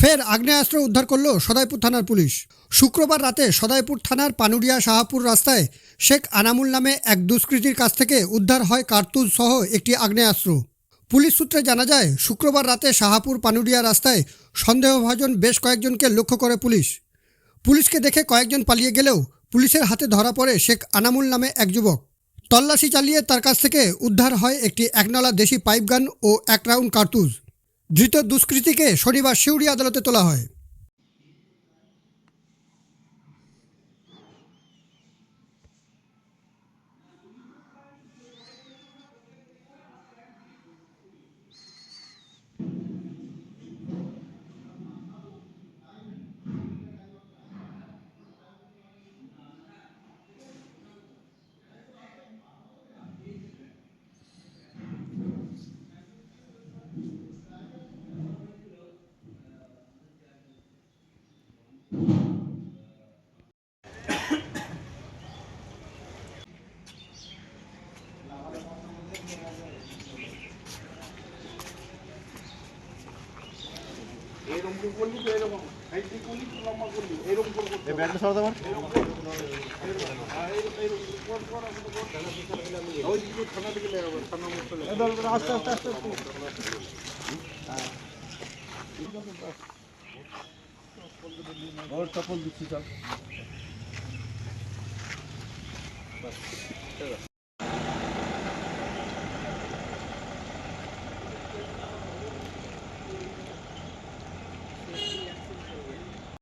ফের আগ্নেয়াস্ত্র উদ্ধার করল সদাইপুর থানার পুলিশ। শুক্রবার রাতে সদাইপুর থানার পানুরিয়া শাহাপুর রাস্তায় শেখ আনামুল নামে এক দুষ্কৃতীর কাছ থেকে উদ্ধার হয় কার্তুজ সহ একটি আগ্নেয়াস্ত্র। পুলিশ সূত্রে জানা যায়, শুক্রবার রাতে শাহাপুর পানুরিয়া রাস্তায় সন্দেহভাজন বেশ কয়েকজনকে লক্ষ্য করে পুলিশ। পুলিশকে দেখে কয়েকজন পালিয়ে গেলেও পুলিশের হাতে ধরা পড়ে শেখ আনামুল নামে এক যুবক। তল্লাশি চালিয়ে তার কাছ থেকে উদ্ধার হয় একটি একনলা দেশি পাইপগান ও এক রাউন্ড কার্তুজ। ধৃত দুষ্কৃতীকে শনিবার সিউড়ি আদালতে তোলা হয়। এরকম করলি তো এরকম। হাইটে করলি তো লম্বা করলি এরকম করব এই ব্যাটটা সরাতে আমার। হ্যাঁ, ওই দিকে থানা দিকে লাগাবো থানা মুখ আস্তে আস্তে আস্তে और सफल दिखी सर